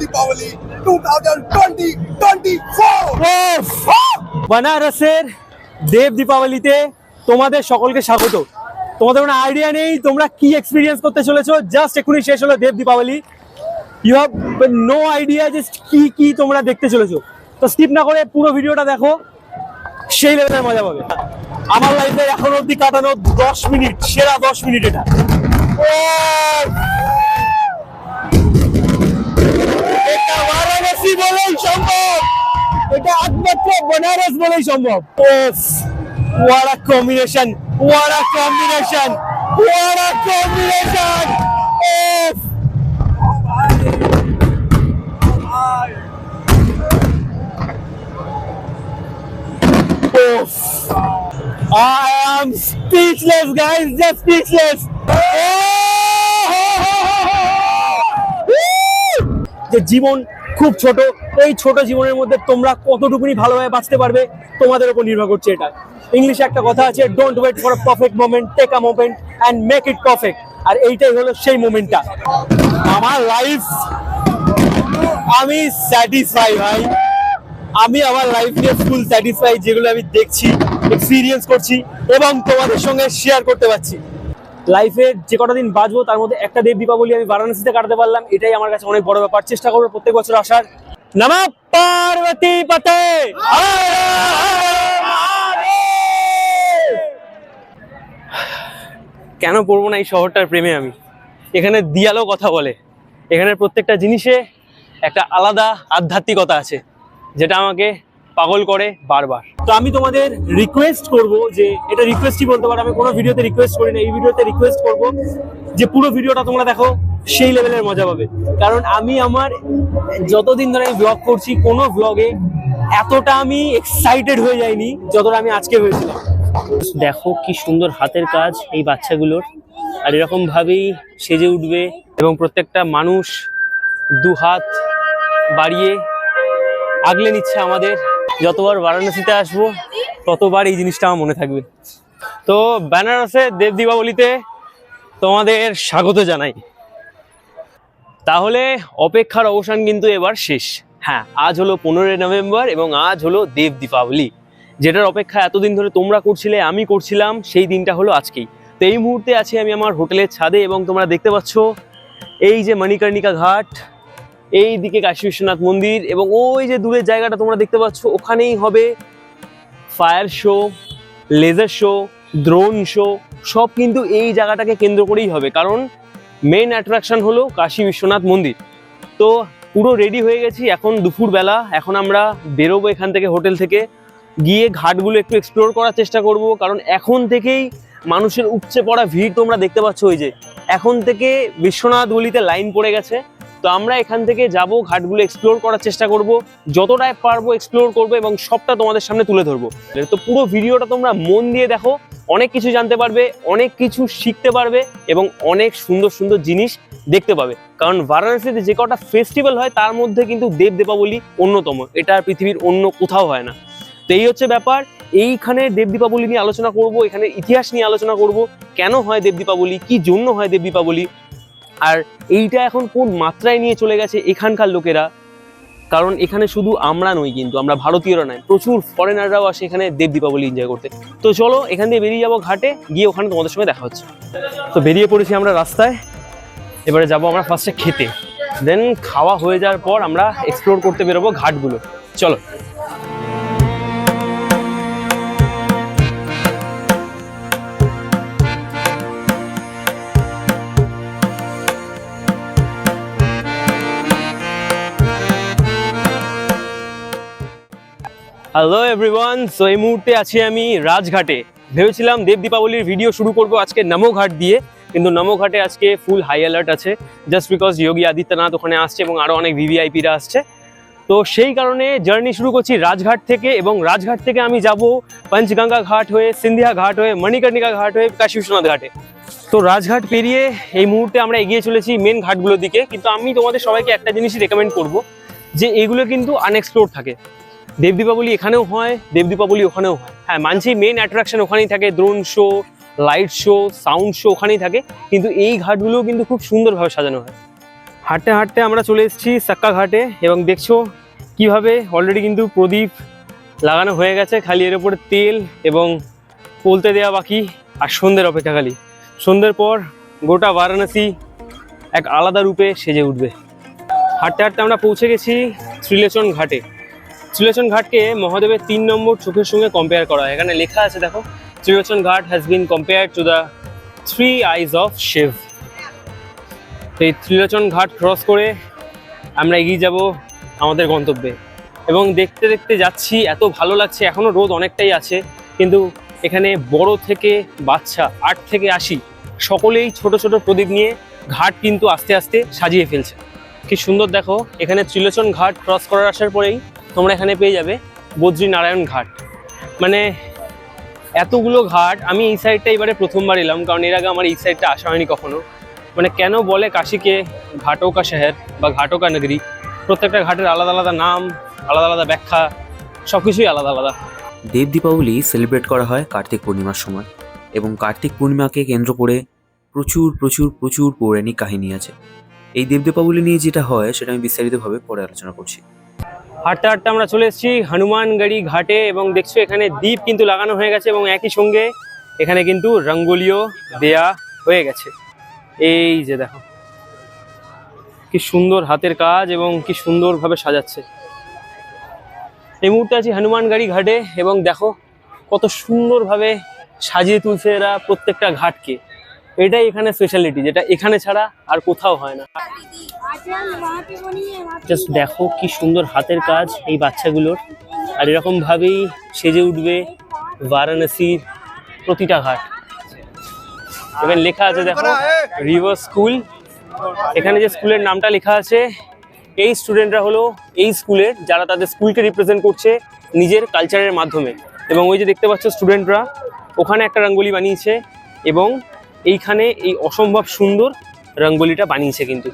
Deepavali 2020-24. বানারসের দেব দীপাবলিতে তোমাদের সকলকে স্বাগত। তোমাদের কোনো আইডিয়া নেই তোমরা কি এক্সপিরিয়েন্স করতে চলেছো? জাস্ট এক্ষুনি শেষ হলো Dev Deepavali. You have no idea just কি কি তোমরা দেখতে চলেছো। তো স্কিপ না করে পুরো ভিডিওটা দেখো, সেই লেভেলের মজা পাবে। আমার লাইফে এখন অবধি কাটানো দশ মিনিট, সেরা দশ মিনিট এটা! এটা বারাণসী বলেই সম্ভব এটা একমাত্র বনারস বলেই সম্ভব ওফ what a combination what a combination what a combination of of I am speechless guys just speechless যে জীবন খুব ছোট, এই ছোট জীবনের মধ্যে তোমরা কতটুকুনি ভালোভাবে বাঁচতে পারবে তোমাদের উপর নির্ভর করছে এটা। ইংলিশে একটা কথা আছে don't wait for perfect moment take a moment and make it perfect আর এইটাই হলো সেই মোমেন্টটা আমার লাইফ আমি স্যাটিসফাই ভাই। আমি আমার লাইফ নিয়ে ফুল স্যাটিসফাই যেগুলো আমি দেখছি এক্সপিরিয়েন্স করছি এবং তোমাদের সঙ্গে শেয়ার করতে পারছি। লাইফের যে কটা দিন বাঁচবো, তার মধ্যে একটা দেব দীপাবলি আমি বারাণসীতে কাটাতে পারলাম, এটাই আমার কাছে অনেক বড় ব্যাপার। চেষ্টা করব প্রত্যেক বছর আসার। নমঃ কেন পড়ব না এই শহরটার প্রেমে আমি? এখানে দিয়ালো কথা বলে। এখানের প্রত্যেকটা জিনিসে একটা আলাদা আধ্যাত্মিকতা আছে, যেটা আমাকে পাগল করে বারবার। তো আমি তোমাদের রিকোয়েস্ট করব যে এটা রিকোয়েস্টই বলতে পারো আমি কোনো ভিডিওতে রিকোয়েস্ট করি না এই ভিডিওতে রিকোয়েস্ট করব যে পুরো ভিডিওটা তোমরা দেখো সেই লেভেলের মজা পাবে। কারণ আমি আমার যতদিন ধরে আমি ব্লগ করছি কোনো ব্লগে এতটা আমি এক্সাইটেড হয়ে যাইনি যতটা আমি আজকে হয়েছিলাম। দেখো কি সুন্দর হাতের কাজ এই বাচ্চাগুলোর। আর এরকম ভাবেই সেজে উঠবে এবং প্রত্যেকটা মানুষ দু হাত বাড়িয়ে আগলে নিচ্ছে আমাদের যতবার বারাণসীতে আসব, ততবার এই জিনিসটা আমার মনে থাকবে। তো বেনারসে দেব দীপাবলিতে তোমাদের স্বাগত জানাই। তাহলে অপেক্ষার অবসান কিন্তু এবার শেষ। হ্যাঁ আজ হলো পনেরোই নভেম্বর এবং আজ হলো দেব দীপাবলি। যেটার অপেক্ষা এতদিন ধরে তোমরা করছিলে, আমি করছিলাম, সেই দিনটা হলো আজকেই। তো এই মুহূর্তে আছি আমি আমার হোটেলের ছাদে এবং তোমরা দেখতে পাচ্ছ এই যে মণিকর্ণিকা ঘাট এই দিকে কাশী বিশ্বনাথ মন্দির এবং ওই যে দূরের জায়গাটা তোমরা দেখতে পাচ্ছ, ওখানেই হবে fire show laser show drone show সব কিন্তু এই জায়গাটাকে কেন্দ্র করেই হবে। কারণ মেন অ্যাট্রাকশন হলো কাশী বিশ্বনাথ মন্দির। তো পুরো রেডি হয়ে গেছি, এখন দুপুরবেলা, এখন আমরা বেরোবো এখান থেকে হোটেল থেকে। গিয়ে ঘাটগুলো একটু এক্সপ্লোর করার চেষ্টা করব, কারণ এখন থেকেই মানুষের উপচে পড়া ভিড় তোমরা দেখতে পাচ্ছ ওই যে। এখন থেকে বিশ্বনাথ গলিতে লাইন পড়ে গেছে। তো আমরা এখান থেকে যাব, ঘাটগুলো এক্সপ্লোর করার চেষ্টা করব। যতটাই পারব এক্সপ্লোর করব এবং সবটা তোমাদের সামনে তুলে ধরবো। তো পুরো ভিডিওটা তোমরা মন দিয়ে দেখো, অনেক কিছু জানতে পারবে, অনেক কিছু শিখতে পারবে এবং অনেক সুন্দর সুন্দর জিনিস দেখতে পাবে। কারণ বারাণসীতে যে কটা ফেস্টিভ্যাল হয়, তার মধ্যে কিন্তু দেব দীপাবলি অন্যতম। এটা পৃথিবীর অন্য কোথাও হয় না। তো এই হচ্ছে ব্যাপার। এইখানে দেব দীপাবলি নিয়ে আলোচনা করব, এখানে ইতিহাস নিয়ে আলোচনা করব। কেন হয় দেব দীপাবলি? কি জন্য হয় দেব দীপাবলি? আর এইটা এখন কোন মাত্রায় নিয়ে চলে গেছে এখানকার লোকেরা? কারণ এখানে শুধু আমরা নই কিন্তু, আমরা ভারতীয়রা নয়, প্রচুর ফরেনাররাও আসে এখানে দেব দীপাবলি এনজয় করতে। তো চলো, এখান দিয়ে বেরিয়ে যাব ঘাটে, গিয়ে ওখানে তোমাদের সঙ্গে দেখা হচ্ছে। তো বেরিয়ে পড়েছি আমরা রাস্তায়, এবারে যাব আমরা ফার্স্টে খেতে। দেন খাওয়া হয়ে যাওয়ার পর আমরা এক্সপ্লোর করতে বেরোবো ঘাটগুলো। চলো। হ্যালো এভরিওয়ান সো এই মুহূর্তে আছি আমি রাজঘাটে। ভেবেছিলাম দেব দীপাবলির ভিডিও শুরু করব আজকে নমোঘাট দিয়ে, কিন্তু নমোঘাটে আজকে ফুল হাই অ্যালার্ট আছে। জাস্ট বিকজ যোগী আদিত্যনাথ ওখানে আসছে এবং আরও অনেক ভিভিআইপিরা আসছে। তো সেই কারণে জার্নি শুরু করছি রাজঘাট থেকে এবং রাজঘাট থেকে আমি যাব পঞ্চগঙ্গা ঘাট হয়ে, সিন্ধিয়া ঘাট হয়ে, মণিকর্ণিকা ঘাট হয়ে কাশী বিশ্বনাথ ঘাটে। তো রাজঘাট পেরিয়ে এই মুহূর্তে আমরা এগিয়ে চলেছি মেন ঘাটগুলোর দিকে, কিন্তু আমি তোমাদের সবাইকে একটা জিনিসই রেকমেন্ড করব, যে এগুলো কিন্তু আনএক্সপ্লোর থাকে। দেব দীপাবলি এখানেও হয়, দেব দীপাবলি ওখানেও হয়। হ্যাঁ মানছি মেন অ্যাট্রাকশন ওখানেই থাকে drone show light show sound show ওখানেই থাকে, কিন্তু এই ঘাটগুলোও কিন্তু খুব সুন্দরভাবে সাজানো হয়। হাঁটতে হাঁটতে আমরা চলে এসেছি সাক্কা ঘাটে, এবং দেখছ কীভাবে অলরেডি কিন্তু প্রদীপ লাগানো হয়ে গেছে, খালি এর উপরে তেল এবং পলতে দেওয়া বাকি, আর সন্ধ্যের অপেক্ষা খালি। সন্ধ্যের পর গোটা বারাণসী এক আলাদা রূপে সেজে উঠবে। হাঁটতে হাঁটতে আমরা পৌঁছে গেছি ত্রিলেচন ঘাটে। ত্রিলোচন ঘাটকে মহাদেবের তিন নম্বর চোখের সঙ্গে কম্পেয়ার করা হয়। এখানে লেখা আছে, দেখো, Trilochan Ghat has been compare to the three eyes of Shiv এই ত্রিলোচন ঘাট ক্রস করে আমরা এগিয়ে যাব আমাদের গন্তব্যে। এবং দেখতে দেখতে যাচ্ছি, এত ভালো লাগছে, এখনও রোদ অনেকটাই আছে, কিন্তু এখানে বড় থেকে বাচ্চা আট থেকে আশি, সকলেই ছোট ছোট প্রদীপ নিয়ে ঘাট কিন্তু আস্তে আস্তে সাজিয়ে ফেলছে। কি সুন্দর দেখো, এখানে ত্রিলোচন ঘাট ক্রস করার আসার পরেই তোমরা এখানে পেয়ে যাবে বদ্রী নারায়ণ ঘাট। মানে এতগুলো ঘাট, আমি এই সাইডটা এবারে প্রথমবার এলাম, কারণ এর আগে আমার এই সাইডটা আসা হয়নি কখনো। মানে কেন বলে কাশিকে ঘাটোকা শহর বা ঘাটোকা নগরী? প্রত্যেকটা ঘাটের আলাদা আলাদা নাম, আলাদা আলাদা ব্যাখ্যা সব কিছুই আলাদা আলাদা। দেব দীপাবলি সেলিব্রেট করা হয় কার্তিক পূর্ণিমার সময় এবং কার্তিক পূর্ণিমাকে কেন্দ্র করে প্রচুর প্রচুর প্রচুর পৌরাণিক কাহিনী আছে। এই দেব দীপাবলি নিয়ে যেটা হয়, সেটা আমি বিস্তারিতভাবে পরে আলোচনা করছি। হাঁটতে হাঁটতে আমরা চলে এসেছি হনুমানগাড়ি ঘাটে এবং দেখছ এখানে দ্বীপ কিন্তু লাগানো হয়ে গেছে এবং একই সঙ্গে এখানে কিন্তু রঙ্গোলিও দেয়া হয়ে গেছে। এই যে দেখো, কি সুন্দর হাতের কাজ এবং কি সুন্দরভাবে সাজাচ্ছে। এই মুহূর্তে আছি হনুমানগাড়ি ঘাটে এবং দেখো কত সুন্দরভাবে সাজিয়ে তুলছে এরা প্রত্যেকটা ঘাটকে। এটাই এখানে স্পেশালিটি যেটা এখানে ছাড়া আর কোথাও হয় না। জাস্ট দেখো কি সুন্দর হাতের কাজ এই বাচ্চাগুলোর। আর এরকম ভাবেই সেজে উঠবে বারাণসীর প্রতিটা ঘাট। এখানে লেখা আছে দেখো রিভার স্কুল এখানে যে স্কুলের নামটা লেখা আছে, এই স্টুডেন্টরা হলো এই স্কুলের যারা তাদের স্কুলকে রিপ্রেজেন্ট করছে নিজের কালচারের মাধ্যমে। এবং ওই যে দেখতে পাচ্ছ স্টুডেন্টরা ওখানে একটা রঙ্গোলি বানিয়েছে এবং এইখানে এই অসম্ভব সুন্দর রঙ্গোলিটা বানিয়েছে কিন্তু।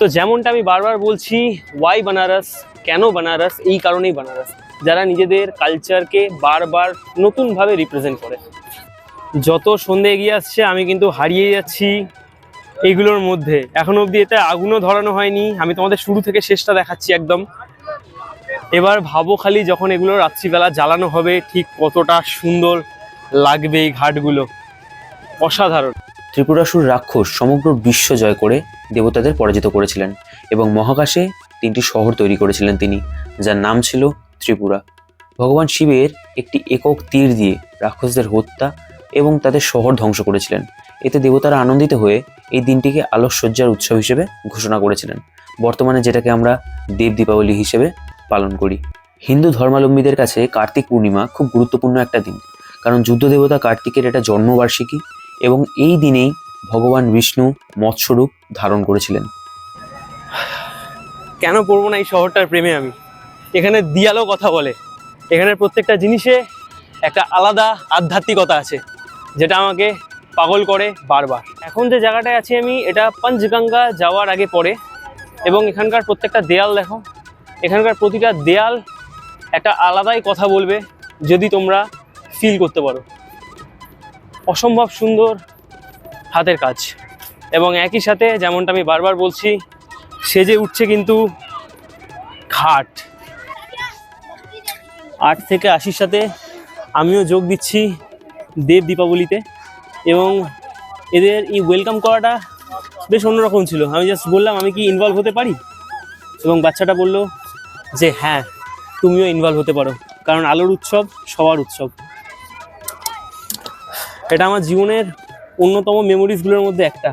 তো যেমনটা আমি বারবার বলছি ওয়াই বানারস কেন বানারস এই কারণেই বানারস যারা নিজেদের কালচারকে বারবার নতুনভাবে রিপ্রেজেন্ট করে। যত সন্ধে এগিয়ে আসছে, আমি কিন্তু হারিয়ে যাচ্ছি এইগুলোর মধ্যে। এখন অবধি এটা আগুনও ধরানো হয়নি, আমি তোমাদের শুরু থেকে শেষটা দেখাচ্ছি একদম। এবার ভাবো খালি যখন এগুলো রাত্রিবেলা জ্বালানো হবে, ঠিক কতটা সুন্দর লাগবে এই ঘাটগুলো। অসাধারণ। ত্রিপুরাসুর রাক্ষস সমগ্র বিশ্ব জয় করে দেবতাদের পরাজিত করেছিলেন এবং মহাকাশে তিনটি শহর তৈরি করেছিলেন তিনি, যার নাম ছিল ত্রিপুরা। ভগবান শিবের একটি একক তীর দিয়ে রাক্ষসদের হত্যা এবং তাদের শহর ধ্বংস করেছিলেন। এতে দেবতারা আনন্দিত হয়ে এই দিনটিকে আলোকসজ্জার উৎসব হিসেবে ঘোষণা করেছিলেন। বর্তমানে যেটাকে আমরা দেব দীপাবলি হিসেবে পালন করি। হিন্দু ধর্মাবলম্বীদের কাছে কার্তিক পূর্ণিমা খুব গুরুত্বপূর্ণ একটা দিন, কারণ যুদ্ধ দেবতা কার্তিকের এটা জন্মবার্ষিকী এবং এই দিনেই ভগবান বিষ্ণু মৎস্যরূপ ধারণ করেছিলেন। কেন পড়ব না এই শহরটার প্রেমে আমি? এখানে দিয়ালও কথা বলে। এখানের প্রত্যেকটা জিনিসে একটা আলাদা আধ্যাত্মিকতা আছে, যেটা আমাকে পাগল করে বারবার। এখন যে জায়গাটায় আছি আমি, এটা পঞ্চগঙ্গা যাওয়ার আগে পড়ে, এবং এখানকার প্রত্যেকটা দেয়াল দেখো, এখানকার প্রতিটা দেয়াল একটা আলাদাই কথা বলবে, যদি তোমরা ফিল করতে পারো। অসম্ভব সুন্দর হাতের কাজ। এবং একই সাথে যেমনটা আমি বারবার বলছি, সেজে উঠছে কিন্তু ঘাট আট থেকে আশির সাথে আমিও যোগ দিচ্ছি দেব দীপাবলিতে। এবং এদের এই ওয়েলকাম করাটা বেশ অন্যরকম ছিল। আমি জাস্ট বললাম, আমি কি ইনভলভ হতে পারি? এবং বাচ্চাটা বলল যে হ্যাঁ তুমিও ইনভলভ হতে পারো। কারণ আলোর উৎসব সবার উৎসব। এটা আমার জীবনের অন্যতম মেমোরিজগুলোর মধ্যে একটা।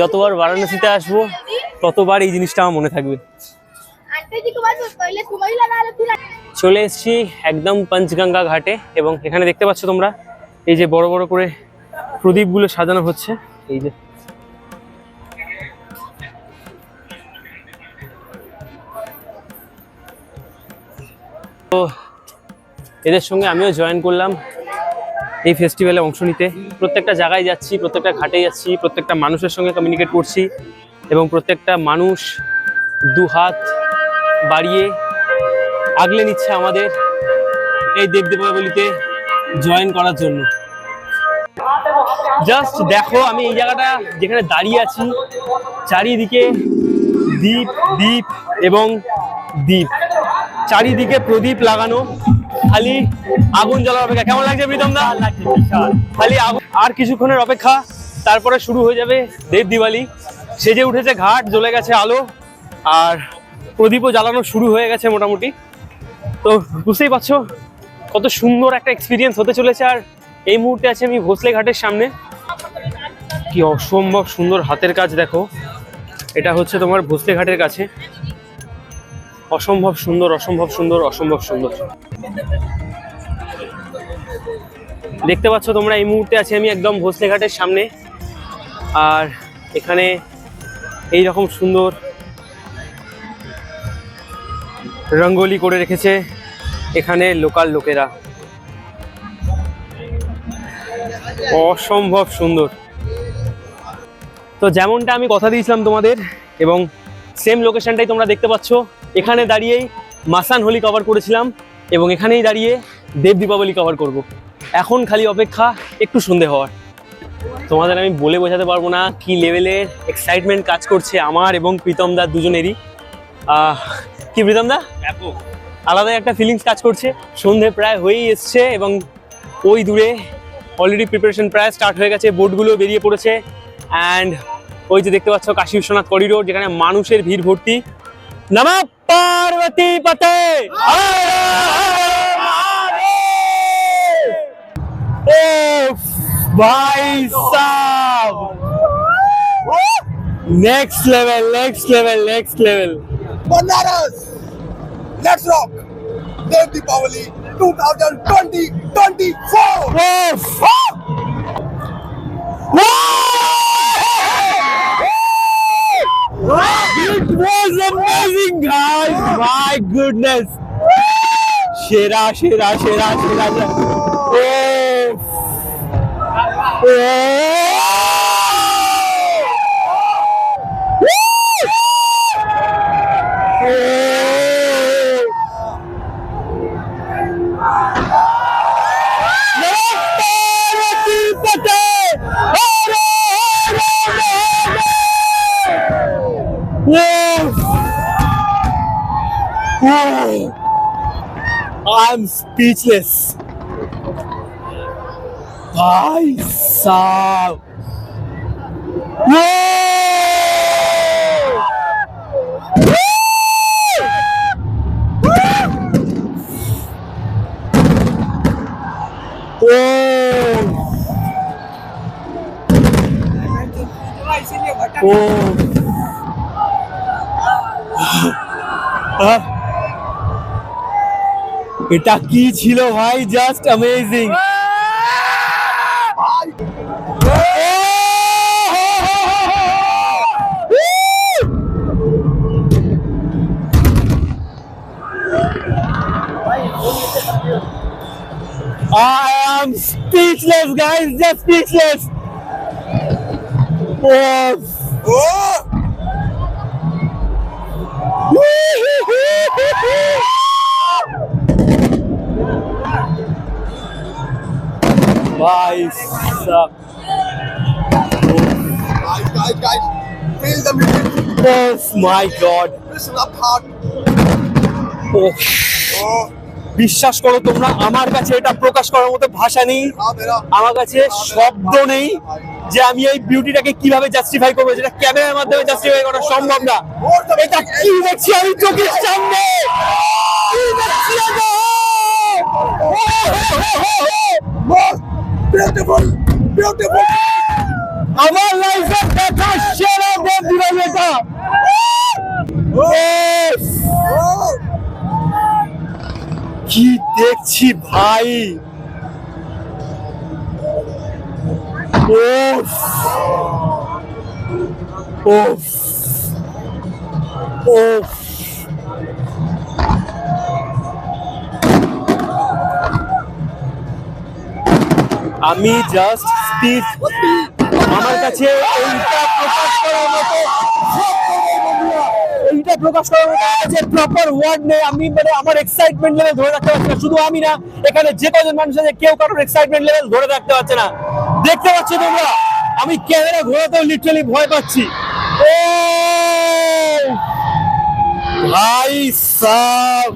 যতবার বারাণসীতে আসব, ততবার এই জিনিসটা আমার মনে থাকবে। চলে এসেছি একদম পঞ্চগঙ্গা ঘাটে এবং এখানে দেখতে পাচ্ছ তোমরা, এই যে বড় বড় করে প্রদীপগুলো সাজানো হচ্ছে, এই যে। তো এদের সঙ্গে আমিও জয়েন করলাম এই ফেস্টিভ্যালে অংশ নিতে। প্রত্যেকটা জায়গায় যাচ্ছি, প্রত্যেকটা ঘাটে যাচ্ছি, প্রত্যেকটা মানুষের সঙ্গে কমিউনিকেট করছি এবং প্রত্যেকটা মানুষ দু হাত বাড়িয়ে আগলে নিচ্ছে আমাদের এই দেব দীপাবলিতে জয়েন করার জন্য। জাস্ট দেখো, আমি এই জায়গাটা যেখানে দাঁড়িয়ে আছি, চারিদিকে দ্বীপ দ্বীপ এবং দ্বীপ চারিদিকে প্রদীপ লাগানো। খালি আগুন জ্বলার অপেক্ষা। কেমন লাগছে প্রীতম দা? খালি আগুন আর কিছুক্ষণের অপেক্ষা তারপরে শুরু হয়ে যাবে দেব দিওয়ালি। সেজে উঠেছে ঘাট জ্বলে গেছে আলো আর প্রদীপও জ্বালানো শুরু হয়ে গেছে মোটামুটি। তো বুঝতেই পারছ কত সুন্দর একটা এক্সপিরিয়েন্স হতে চলেছে আর এই মুহূর্তে আছে আমি ভোসলে ঘাটের সামনে। কি অসম্ভব সুন্দর হাতের কাজ দেখো। এটা হচ্ছে তোমার ভোসলে ঘাটের কাছে। অসম্ভব সুন্দর অসম্ভব সুন্দর অসম্ভব সুন্দর। দেখতে পাচ্ছ তোমরা, এই মুহূর্তে আছি আমি একদম ঘাটের সামনে। আর এখানে এই রকম সুন্দর রঙ্গোলি করে রেখেছে এখানে লোকাল লোকেরা। অসম্ভব সুন্দর। তো যেমনটা আমি কথা দিয়েছিলাম তোমাদের, এবং সেম লোকেশনটাই তোমরা দেখতে পাচ্ছ, এখানে দাঁড়িয়েই মাসান হোলি কভার করেছিলাম। এবং এখানেই দাঁড়িয়ে দেব দীপাবলি কভার করব। এখন খালি অপেক্ষা একটু সন্ধে হওয়ার। তোমাদের আমি বলে বোঝাতে পারব না কি লেভেলের এক্সাইটমেন্ট কাজ করছে আমার এবং প্রীতম দা দুজনেরই। কি প্রীতম দা? আলাদাই একটা ফিলিংস কাজ করছে। সন্ধে প্রায় হয়েই এসছে এবং ওই দূরে অলরেডি প্রিপারেশন প্রায় স্টার্ট হয়ে গেছে বোটগুলো বেরিয়ে পড়েছে। অ্যান্ড ওই যে দেখতে পাচ্ছ কাশী বিশ্বনাথ করিডোর যেখানে মানুষের ভিড় ভর্তি। नम पार्वती पते। भाई साहब। Next level next level next level Banaras let's rock Dev Deepawali 2020 24 goodness! সেরা সেরা সেরা সেরা সেরা। Oh! Oh! I'm speechless. भाई साहब ও এটা কি ছিল ভাই just amazing I am speechless, guys. Just speechless. Oh, Oh! ভাই Guys, guys, guys, feel the music. Oh my god. Listen up hard. Oh. বিশ্বাস করো তোমরা আমার কাছে এটা প্রকাশ করার মতো ভাষা নেই। আমার কাছে শব্দ নেই যে আমি এই বিউটিটাকে কীভাবে জাস্টিফাই করব যেটা ক্যামেরার মাধ্যমে জাস্টিফাই করা সম্ভব না। এটা কি দেখছি আমি চোখের সামনে? কি দেখছি beautiful, beautiful. আমার লাইফের দেখা সেরা দিলাম এটা কি দেখছি ভাই? ওফ ওফ ওফ আমি জাস্ট স্পিচ আমার কাছে এইটা প্রকাশ করার মতো। এইটা প্রকাশ করার মতো আমার প্রপার ওয়ার্ড নেই। আমি মানে আমার এক্সাইটমেন্ট লেভেল ধরে রাখতে পারছি না। শুধু আমি না, এখানে যে কজন মানুষ আছে, কেউ কারোর এক্সাইটমেন্ট লেভেল ধরে রাখতে পারছে না। দেখতে পাচ্ছ তোমরা, আমি ক্যামেরা ঘোরাতেও লিটারালি ভয় পাচ্ছি। ও ভাই সাব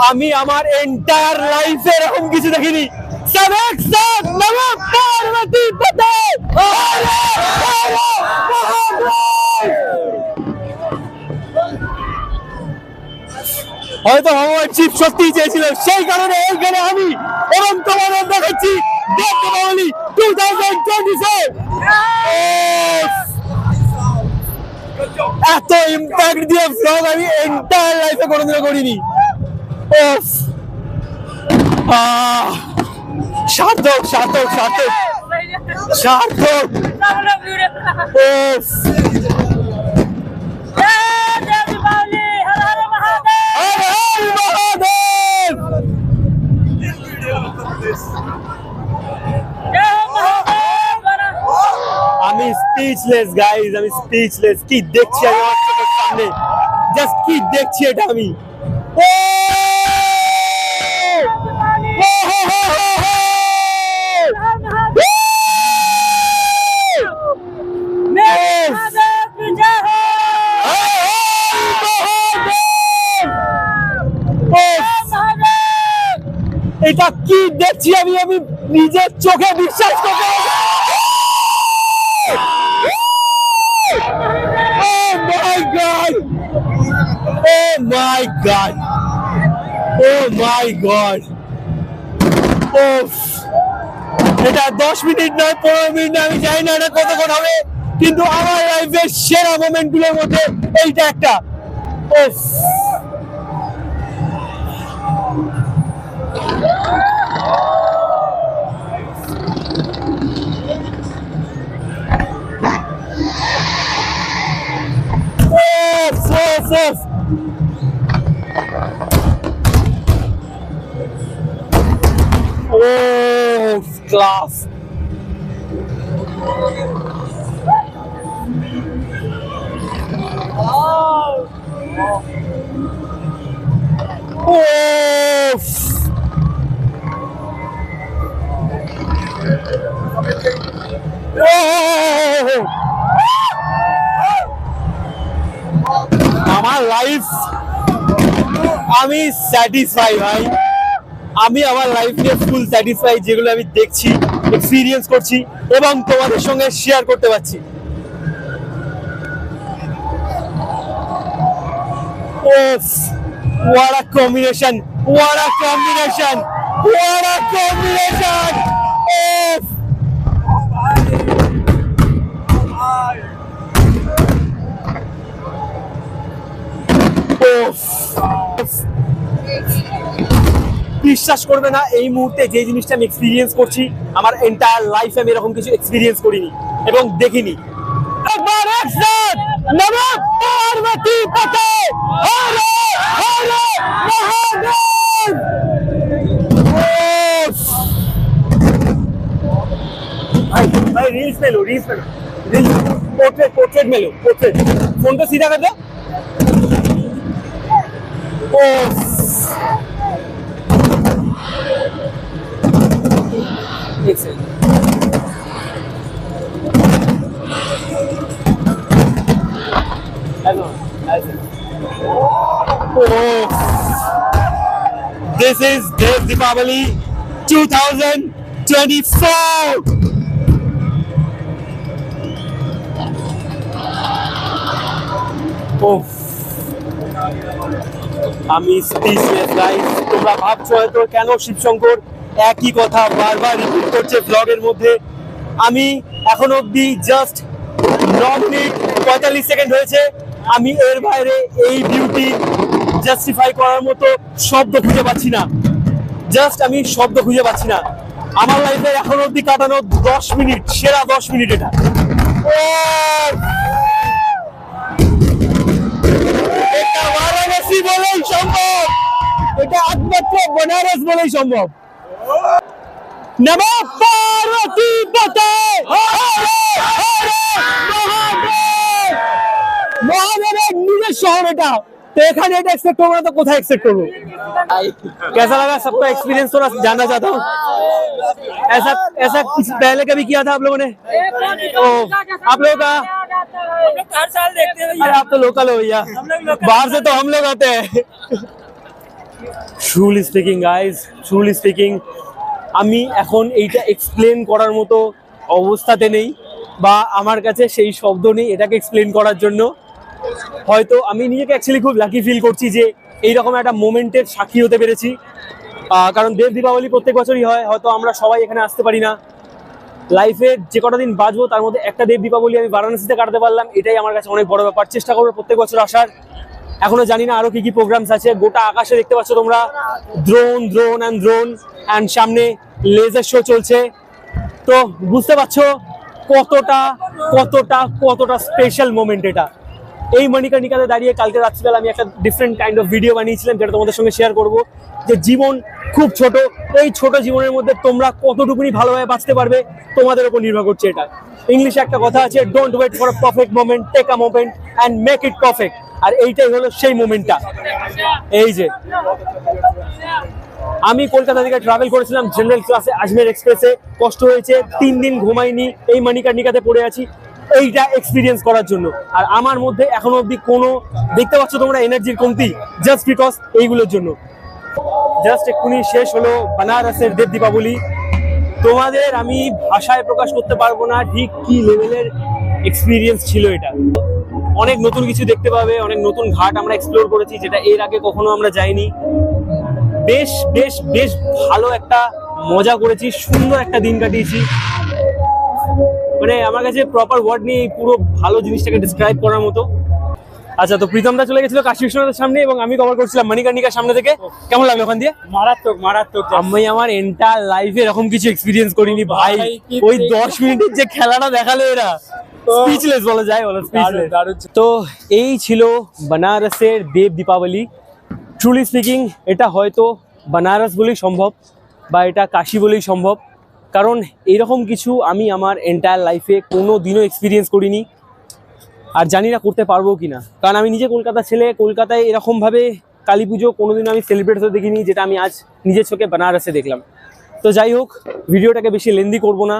আমি আমার এন্টায়ার লাইফে এরকম কিছু দেখিনি। হয়তো ভগবান শিব সত্যিই চেয়েছিল সেই কারণে এইখানে আমি এবং তোমাদের দেখাচ্ছি এত ইম্প্যাক্ট দিয়ে আমি এন্টায়ার লাইফে কোনোদিনও করিনি সার্থক সার্থক সার্থক সার্থক আমি স্পিচলেস গাইজ আমি স্পিচলেস কি দেখছি আমি আমার সামনে। জাস্ট কি দেখছি এটা আমি! ও এটা কি দেখছি আমি? আমি নিজের চোখে বিশ্বাস করতে! এটা দশ মিনিট নয়, পনেরো মিনিট আমি জানি না এটা কতক্ষণ হবে, কিন্তু আমার লাইফের সেরা মোমেন্টগুলোর মধ্যে এইটা একটা। Oof! off, off. Oh, class. Oh. Oh. Oh. আমার লাইফ আমি স্যাটিসফাই ভাই আমি আমার লাইফ নিয়ে ফুল স্যাটিসফাই যেগুলো আমি দেখছি এক্সপিরিয়েন্স করছি, এবং তোমাদের সঙ্গে শেয়ার করতে পারছি what a combination! What a combination! What! বিশ্বাস করবে না, এই মুহূর্তে যে জিনিসটা আমি এক্সপিরিয়েন্স করছি, আমার এন্টায়ার লাইফে আমি এরকম কিছু এক্সপিরিয়েন্স করিনি এবং দেখিনি। একবার একসাথ রিলস মেলো রিলস মেলো পোর্ট্রেট মেলো পোর্ট্রেট ফোনটা সিধা কর দাও This is Dev Deepavali 2024. Oof. আমি গাইস তোমরা ভাবছ হয়তো কেন শিবশঙ্কর একই কথা বারবার রিপিট করছে ব্লগের মধ্যে? আমি এখন অবধি জাস্ট ন মিনিট পঁয়তাল্লিশ সেকেন্ড হয়েছে। আমি এর বাইরে এই বিউটি জাস্টিফাই করার মতো শব্দ খুঁজে পাচ্ছি না। জাস্ট আমি শব্দ খুঁজে পাচ্ছি না। আমার লাইফে এখন অবধি কাটানো দশ মিনিট, সেরা দশ মিনিট এটা। এটা বারাণসী বলেই সম্ভব। এটা একমাত্র বেনারস বলেই সম্ভব। নম পার্বতী মহাদেব। মহাদেবের নিজের শহর এটা। तो एखाने এটা एक्सपेक्ट করবো না তো কোথায় एक्सपेक्ट করবো कैसा लगा सबका एक्सपीरियंस थोड़ा जानना चाहता हूँ ऐसा ऐसा कुछ पहले कभी किया था आप लोगों ने ओ आप लोगों का हर साल देखते हैं अरे आप तो लोकल हो भैया बाहर से तो हम लोग आते हैं truly speaking guys truly speaking আমি এখন এইটা এক্সপ্লেন করার মতো অবস্থাতে নেই বা আমার কাছে সেই শব্দ নেই এটাকে এক্সপ্লেন করার জন্য হয়তো আমি নিজেকে অ্যাকচুয়ালি খুব লাকি ফিল করছি যে এইরকম একটা মোমেন্টের সাক্ষী হতে পেরেছি। কারণ দেব দীপাবলি প্রত্যেক বছরই হয়, হয়তো আমরা সবাই এখানে আসতে পারি না। লাইফে যে কটা দিন বাঁচবো, তার মধ্যে একটা দেব দীপাবলি আমি বারাণসীতে কাটাতে পারলাম, এটাই আমার কাছে অনেক বড় ব্যাপার। চেষ্টা করব প্রত্যেক বছর আসার। এখনও জানি না আরও কি কি প্রোগ্রামস আছে। গোটা আকাশে দেখতে পাচ্ছ তোমরা drone drone and drone and সামনে লেজার শো চলছে। তো বুঝতে পারছ কতটা কতটা কতটা স্পেশাল মোমেন্ট এটা। এই মণিকার্নিকাতে দাঁড়িয়ে কালকে রাত্রিবেলা আমি একটা ডিফারেন্ট কাইন্ড অফ ভিডিও বানিয়েছিলাম যেটা তোমাদের সঙ্গে শেয়ার করব, যে জীবন খুব ছোট, এই ছোট জীবনের মধ্যে তোমরা কতটুকুনি ভালোভাবে বাঁচতে পারবে, তোমাদের উপর নির্ভর করছে এটা। ইংলিশে একটা কথা আছে don't wait for a perfect moment take a moment and make it perfect আর এইটাই হলো সেই মোমেন্টটা এই যে, আমি কলকাতা থেকে ট্রাভেল করেছিলাম জেনারেল ক্লাসে আজমের এক্সপ্রেসে কষ্ট হয়েছে, তিন দিন ঘুমাইনি, এই মানিকার্নিকাতে পড়ে আছি। এইটা এক্সপিরিয়েন্স করার জন্য। আর আমার মধ্যে এখনও অবধি কোনো, দেখতে পাচ্ছ তোমরা এনার্জির কমতি? জাস্ট বিকজ এইগুলোর জন্য। জাস্ট এক্ষুনি শেষ হলো বানারসের দেব দীপাবলি। তোমাদের আমি ভাষায় প্রকাশ করতে পারব না, ঠিক কি লেভেলের এক্সপিরিয়েন্স ছিল এটা। অনেক নতুন কিছু দেখতে পাবে, অনেক নতুন ঘাট আমরা এক্সপ্লোর করেছি, যেটা এর আগে কখনো আমরা যাইনি। বেশ বেশ বেশ ভালো একটা মজা করেছি, সুন্দর একটা দিন কাটিয়েছি। মানে আমার কাছে প্রপার ওয়ার্ড নিয়ে পুরো ভালো জিনিসটাকে ডিসক্রাইব করার মতো। আচ্ছা তো প্রীতমদা চলে গেছিল কাশী বিশ্বনাথের সামনে এবং আমি কভার করছিলাম মণিকর্ণিকার সামনে থেকে। কেমন লাগল ওখান দিয়ে? মারাত্মক মারাত্মক আমি আমার এন্টার লাইফে এরকম কিছু এক্সপিরিয়েন্স করিনি ভাই। ওই দশ মিনিটের যে খেলাটা দেখাল এরা। স্পিচলেস বলা যায় বলো স্পিচলেস দারুণ। তো এই ছিল বানারসের দেব দীপাবলি। ট্রুলি স্পিকিং এটা হয়তো বানারস বলেই সম্ভব বা এটা কাশি বলেই সম্ভব। কারণ এরকম কিছু আমি আমার এন্টায়ার লাইফে কোনো দিনও এক্সপিরিয়েন্স করিনি। আর জানি না করতে পারব কি না কারণ আমি নিজে কলকাতা ছেলে, কলকাতায় এরকমভাবে কালী পুজো কোনোদিনও আমি সেলিব্রেট হতে দেখিনি, যেটা আমি আজ নিজের চোখে বানারসে দেখলাম। তো যাই হোক, ভিডিওটাকে বেশি লেন্দি করব না।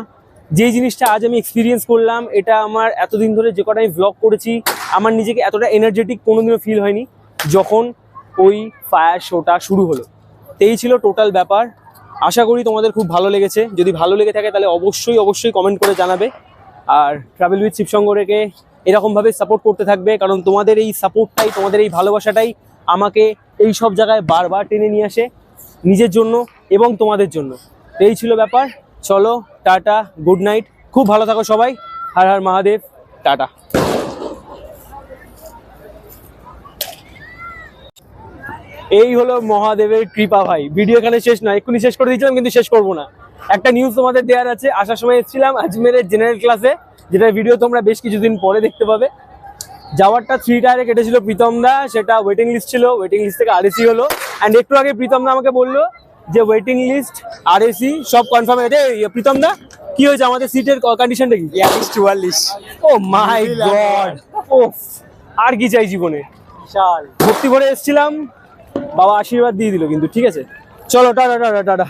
যেই জিনিসটা আজ আমি এক্সপিরিয়েন্স করলাম, এটা আমার এতদিন ধরে যে কটা আমি ব্লগ করেছি, আমার নিজেকে এতটা এনার্জেটিক কোনোদিনও ফিল হয়নি, যখন ওই ফায়ার শোটা শুরু হলো। তো এই ছিল টোটাল ব্যাপার। আশা করি তোমাদের খুব ভালো লেগেছে। যদি ভালো লেগে থাকে তাহলে অবশ্যই অবশ্যই কমেন্ট করে জানাবে। আর ট্রাভেল উইথ শিবসঙ্গরেকে এরকমভাবে সাপোর্ট করতে থাকবে, কারণ তোমাদের এই সাপোর্টটাই তোমাদের এই ভালোবাসাটাই আমাকে এই সব জায়গায় বারবার টেনে নিয়ে আসে নিজের জন্য এবং তোমাদের জন্য। এই ছিল ব্যাপার। চলো, টাটা গুড নাইট খুব ভালো থাকো সবাই। হর হর মহাদেব। টাটা। এই হলো মহাদেবের কৃপা ভাই। ভিডিও এখানে শেষ নয় এক্ষুনি শেষ করে দিয়েছিলাম কিন্তু শেষ করব না। একটা নিউজ তোমাদের দেওয়ার আছে আসার সময় এসেছিলাম আজমেরের জেনারেল ক্লাসে যেটা ভিডিও তোমরা বেশ কিছুদিন পরে দেখতে পাবে। যাওয়ারটা থ্রি টায়ারে কেটেছিল প্রীতম দা সেটা ওয়েটিং লিস্ট ছিল ওয়েটিং লিস্ট থেকে আরএসি হলো। অ্যান্ড একটু আগে প্রীতম দা আমাকে বলল যে ওয়েটিং লিস্ট আরএসি সব কনফার্ম এই, প্রীতম দা কি হয়েছে? আমাদের সিটের কন্ডিশনটা কি? চুয়াল্লিশ। ও মাই গড ও আর কি চাই জীবনে? ভর্তি করে এসেছিলাম। বাবা আশীর্বাদ দিয়ে দিল কিন্তু ঠিক আছে? চলো টাটা টাটা টাটা।